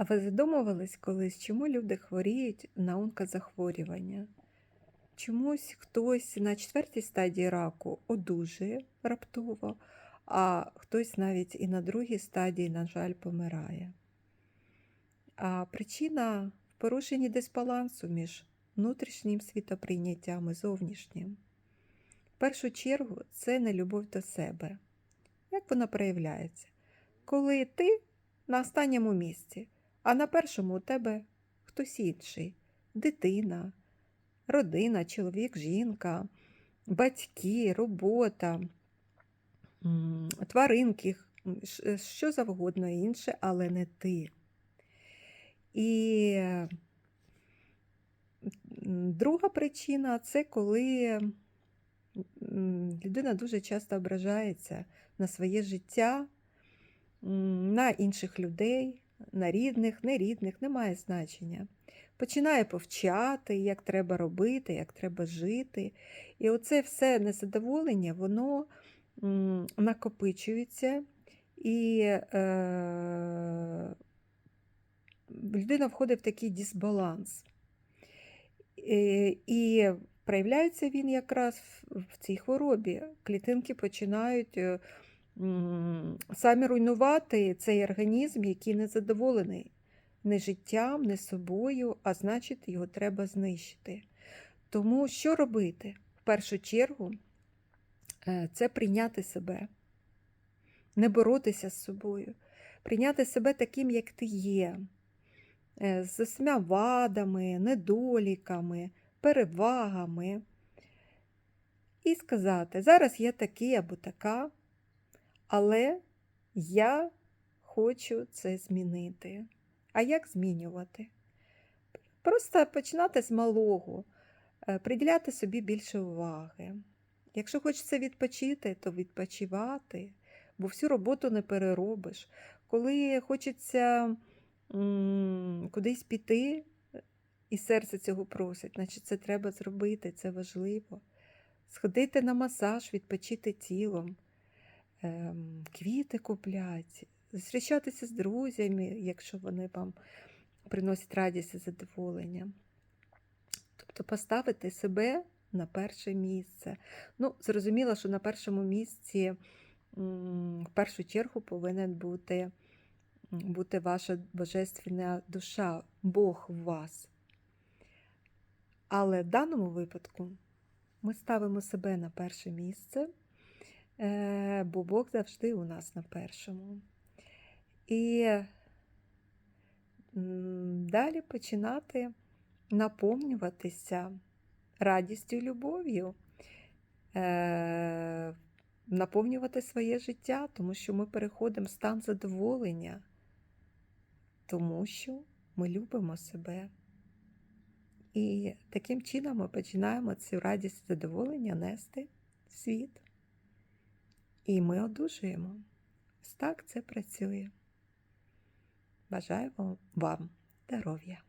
А ви задумувались колись, чому люди хворіють на онкозахворювання? Чомусь хтось на четвертій стадії раку одужує раптово, а хтось навіть і на другій стадії, на жаль, помирає. А причина в порушенні дисбалансу між внутрішнім світоприйняттям і зовнішнім. В першу чергу це не любов до себе. Як вона проявляється? Коли ти на останньому місці, а на першому у тебе хтось інший дитина, родина, чоловік, жінка, батьки, робота, тваринки, що завгодно інше, але не ти. І друга причина це коли людина дуже часто ображається на своє життя, на інших людей, на рідних, нерідних, немає значення. Починає повчати, як треба робити, як треба жити. І оце все незадоволення, воно накопичується, і е, людина входить в такий дисбаланс. Е, І проявляється він якраз в- в цій хворобі. Клітинки починають е, м, самі руйнувати цей організм, який не задоволений не життям, не собою, а значить, його треба знищити. Тому що робити? В першу чергу е, це прийняти себе, не боротися з собою, прийняти себе таким, як ти є, е, з усіма вадами, недоліками, перевагами. І сказати, зараз я такий або така, але я хочу це змінити. А як змінювати? Просто починати з малого, е, приділяти собі більше уваги. Якщо хочеться відпочити, то відпочивати, бо всю роботу не переробиш. Коли хочеться кудись піти, е, і серце цього просить, значить це треба зробити, це важливо. Сходити на масаж, відпочити тілом, квіти купляти, зустрічатися з друзями, якщо вони вам приносять радість і задоволення. Тобто поставити себе на перше місце. Ну, зрозуміло, що на першому місці в першу чергу повинен бути, бути ваша божественна душа, Бог в вас. Але в даному випадку ми ставимо себе на перше місце, бо Бог завжди у нас на першому. І далі починати наповнюватися радістю і любов'ю, е, наповнювати своє життя, тому що ми переходимо в стан задоволення, тому що ми любимо себе. І таким чином ми починаємо цю радість і задоволення нести в світ. І ми одужуємо. Так це працює. Бажаю вам здоров'я!